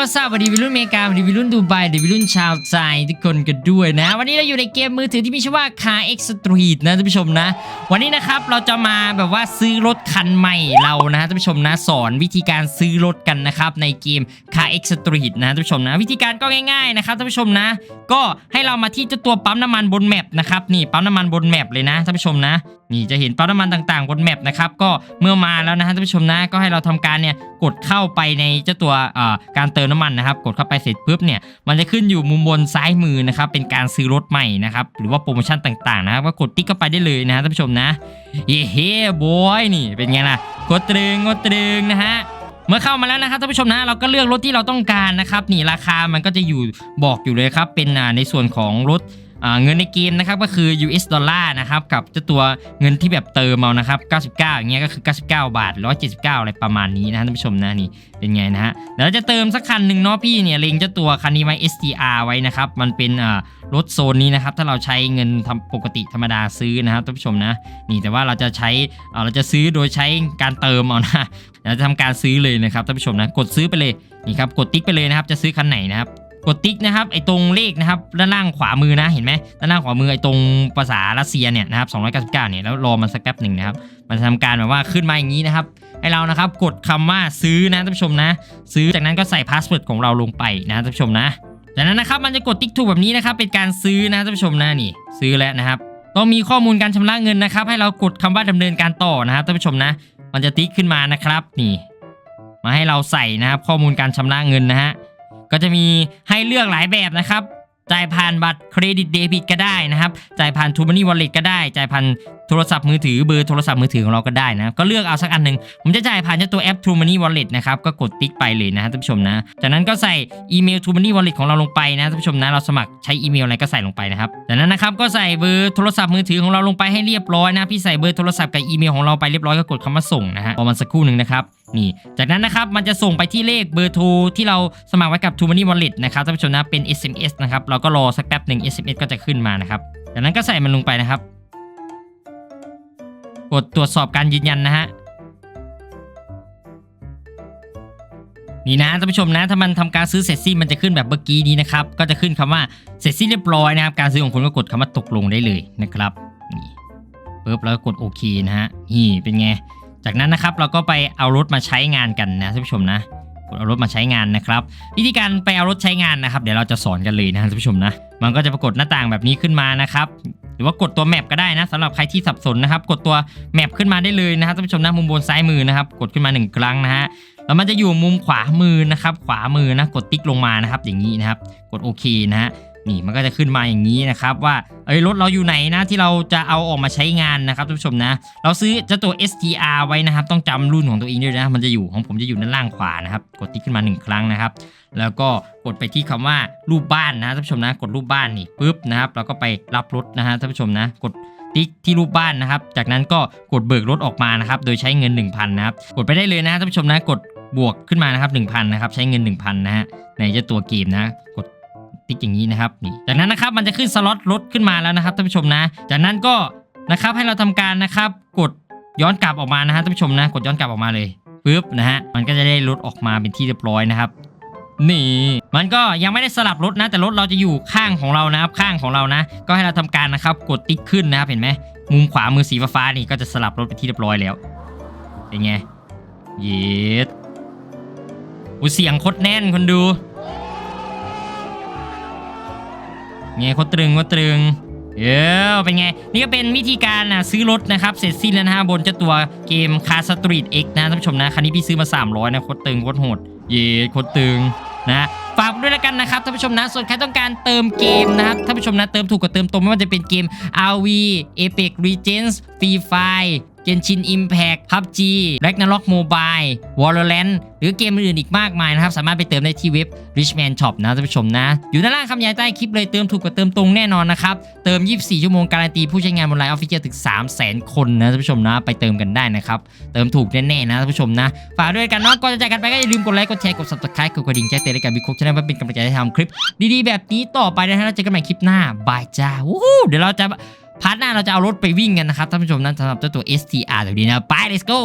วัสดีวัยรุ่นเมกาวัสดีวัยรุ่นดูไบวัสดีวัยรุ่นชาวไทยทุกคนกันด้วยนะ วันนี้เราอยู่ในเกมมือถือที่มีชื่อว่า Car X Street นะท่านผู้ชมนะ วันนี้นะครับเราจะมาแบบว่าซื้อรถคันใหม่เรานะท่านผู้ชมนะสอนวิธีการซื้อรถกันนะครับในเกม Car X Street นะท่านผู้ชมนะ วิธีการก็ง่ายๆนะครับท่านผู้ชมนะ ก็ให้เรามาที่เจ้าตัวปั๊มน้ำมันบนแมปนะครับนี่ปั๊มน้ำมันบนแมปเลยนะท่านผู้ชมนะ นี่จะเห็นปั๊มน้ำมันต่างๆบนแมปนะครับก็เมื่อมาแล้วนะฮะท่านผู้ชมนะก็ให้เราทำการเนี่ยกดเข้าไปในเจ้าตัวการเติมน้ำมันนะครับ กดเข้าไปเสร็จปุ๊บเนี่ยมันจะขึ้นอยู่มุมบนซ้ายมือนะครับเป็นการซื้อรถใหม่นะครับหรือว่าโปรโมชั่นต่างๆนะครับก็กดติ๊กเข้าไปได้เลยนะฮะท่านผู้ชมนะเย้เฮ้บอยนี่เป็นไงล่ะกดตรึงกดตรึงนะฮะเมื่อเข้ามาแล้วนะครับท่านผู้ชมนะเราก็เลือกรถที่เราต้องการนะครับนี่ราคามันก็จะอยู่บอกอยู่เลยครับเป็นอ่าในส่วนของรถ เงินในเกมนะครับก็คือ US ดอลลาร์นะครับกับเจ้าตัวเงินที่แบบเติมเอานะครับ 99 อย่างเงี้ยก็คือ 99 บาท 179 อะไรประมาณนี้นะท่านผู้ชมนะนี่เป็นไงนะฮะเดี๋ยวจะเติมสักคันหนึ่งเนาะพี่เนี่ยเล็งเจ้าตัวคันนี้ไว้ STR ไว้นะครับมันเป็นรถโซนนี้นะครับถ้าเราใช้เงินทำปกติธรรมดาซื้อนะครับท่านผู้ชมนะนี่แต่ว่าเราจะใช้เอ่อเราจะซื้อโดยใช้การเติมเอานะเราจะทำการซื้อเลยนะครับท่านผู้ชมนะกดซื้อไปเลยนี่ครับกดติ๊กไปเลยนะครับจะซื้อคันไหนนะครับ กดติ๊กนะครับไอ้ตรงเลขนะครับด้านล่างขวามือนะเห็นไหมด้านล่างขวามือไอ้ตรงภาษารัสเซียเนี่ยนะครับ299เนี่ยแล้วรอมันสักแป๊บหนึ่งนะครับมันจะทำการแบบว่าขึ้นมาอย่างนี้นะครับให้เรานะครับกดคำว่าซื้อนะท่านผู้ชมนะ ซื้อจากนั้นก็ใส่พาสเวิร์ดของเราลงไปนะท่านผู้ชมนะจากนั้นนะครับมันจะกดติ๊กถูกแบบนี้นะครับเป็นการซื้อนะท่านผู้ชมนะนี่ ซื้อแล้วนะครับต้องมีข้อมูลการชำระเงินนะครับ ให้เรากดคำว่าดำเนินการต่อนะครับท่านผู้ชมนะ มันจะติ๊กขึ้นมานะครับนี่ มาให้เราใส่นะครับข้อมูลการชำระเงินนะฮะ ก็จะมีให้เลือกหลายแบบนะครับจ่ายผ่านบัตรเครดิตเดบิตก็ได้นะครับจ่ายผ่านทูมานี่วอลเล็ตก็ได้จ่ายผ่านโทรศัพท์มือถือเบอร์โทรศัพท์มือถือของเราก็ได้นะก็เลือกเอาสักอันหนึ่งผมจะจ่ายผ่านเจ้าตัวแอป True Money Wallet นะครับก็กดติ๊กไปเลยนะท่านผู้ชมนะจากนั้นก็ใส่อีเมล True Money Wallet ของเราลงไปนะท่านผู้ชมนะเราสมัครใช้อีเมลอะไรก็ใส่ลงไปนะครับจากนั้นนะครับก็ใส่เบอร์โทรศัพท์มือถือของเราลงไปให้เรียบร้อยนะพี่ใส่เบอร์โทรศัพท์กับอีเมลของเราไปเรียบร้อยก็กดคำว่าส่งนะฮะพอมันสักครู่หนึ่งนะครับ นี่ จากนั้นนะครับมันจะส่งไปที่เลขเบอร์โทรที่เราสมัครไว้กับ True Money Wallet นะครับท่านผู้ชมนะเป็น SMS นะครับเราก็รอสักแป๊บหนึ่ง SMS ก็จะขึ้นมานะครับจากนั้นก็ใส่มันลงไปนะครับ กดตรวจสอบการยืนยันนะฮะนี่นะท่านผู้ชมนะถ้ามันทำการซื้อเสร็จสิ้นมันจะขึ้นแบบเมื่อกี้นี้นะครับก็จะขึ้นคำว่าเสร็จสิ้นเรียบร้อยนะครับการซื้อของคุณก็กดคำว่าตกลงได้เลยนะครับนี่ปุ๊บแล้วก็กดโอเคนะฮะนี่เป็นไง จากนั้นนะครับเราก็ไปเอารถมาใช้งานกันนะท่านผู้ชมนะกดเอารถมาใช้งานนะครับ วิธีการไปเอารถใช้งานนะครับ เดี๋ยวเราจะสอนกันเลยนะท่านผู้ชมนะมันก็จะปรากฏหน้าต่างแบบนี้ขึ้นมานะครับหรือว่ากดตัวแมปก็ได้นะสำหรับใครที่สับสนนะครับกดตัวแมปขึ้นมาได้เลยนะครับท่านผู้ชมนะมุมบนซ้ายมือนะครับ กดขึ้นมาหนึ่งครั้งนะฮะแล้วมันจะอยู่มุมขวามือนะครับ ขวามือนะกดติ๊กลงมานะครับ อย่างนี้นะครับ กดโอเคนะฮะ นี่มันก็จะขึ้นมาอย่างนี้นะครับว่าเอ้ยรถเราอยู่ไหนนะที่เราจะเอาออกมาใช้งานนะครับท่านผู้ชมนะ เราซื้อเจ้าตัว STR ไว้นะครับ ต้องจำรุ่นของตัวเองด้วยนะ มันจะอยู่ของผมจะอยู่ด้านล่างขวานะครับ กดติ๊กขึ้นมาหนึ่งครั้งนะครับ แล้วก็กดไปที่คำว่ารูปบ้านนะท่านผู้ชมนะ กดรูปบ้านนี่ปุ๊บนะครับเราก็ไปรับรถนะฮะท่านผู้ชมนะ กดติ๊กที่รูปบ้านนะครับ จากนั้นก็กดเบิกรถออกมานะครับ โดยใช้เงิน 1,000นะครับ กดไปได้เลยนะท่านผู้ชมนะ กดบวกขึ้นมานะครับ1,000นะครับ ใช้เงิน 1,000นะฮะ ในเจ้าตัวเกมนะ กด ติ๊กอย่างนี้นะครับนี่จากนั้นนะครับมันจะขึ้นสล็อตรถขึ้นมาแล้วนะครับท่านผู้ชมนะ จากนั้นก็นะครับให้เราทำการนะครับกดย้อนกลับออกมานะฮะท่านผู้ชมนะ กดย้อนกลับออกมาเลยปุ๊บนะฮะมันก็จะได้รถออกมาเป็นที่เรียบร้อยนะครับนี่มันก็ยังไม่ได้สลับรถนะ แต่รถเราจะอยู่ข้างของเรานะครับข้างของเรานะ ก็ให้เราทำการนะครับกดติ๊กขึ้นนะครับเห็นไหมมุมขวามือสีฟ้าๆนี่ก็จะสลับรถไปที่เรียบร้อยแล้วเป็นไงเย็ดอุเสียงโคตรแน่นคนดู ไงโคตรตรึงโคตรตรึงเออเป็นไง นี่ก็เป็นวิธีการนะซื้อรถนะครับ เสร็จสิ้นแล้วนะฮะบนเจ้าตัวเกม Car Street X นะท่านผู้ชมนะ คันนี้พี่ซื้อมา 300 นะโคตรตึงโคตรโหด เย่โคตรตึงนะฝากด้วยแล้วกันนะครับท่านผู้ชมนะ ส่วนใครต้องการเติมเกมนะครับท่านผู้ชมนะ เติมถูกกว่าเติมตรงไม่ว่าจะเป็นเกม RV Apex Legends Free Fire Genshin Impact PUBG Ragnarok Mobile Valorant หรือเกมอื่นอีกมากมายนะครับ สามารถไปเติมได้ที่เว็บ Richman Shop นะท่านผู้ชมนะ อยู่ด้านล่างคำยายใต้คลิปเลยเติมถูกกว่าเติมตรงแน่นอนนะครับ เติม 24 ชั่วโมงการันตีผู้ใช้งานบนไลน์ออฟฟิเชียลถึง 300,000 คนนะท่านผู้ชมนะ ไปเติมกันได้นะครับ เติมถูกแน่ๆนะท่านผู้ชมนะ ฝากด้วยกันเนาะก่อนจะจากกันไปก็อย่าลืมกดไลค์กดแชร์กด subscribe กดกระดิ่งแจ้งเตือนรายการบิ๊กคุกชาแนลเพื่อเป็นกำลังใจให้ทำคลิป ดีๆแบบนี้ต่อไปนะฮะเราเจอกันใหม่คลิปหน้าบายจ้าวู้เดี๋ยวเราจะ พาร์ทหน้าเราจะเอารถไปวิ่งกันนะครับท่านผู้ชมนั้นสำหรับเจ้าตัว STR แบบนี้นะไป let's go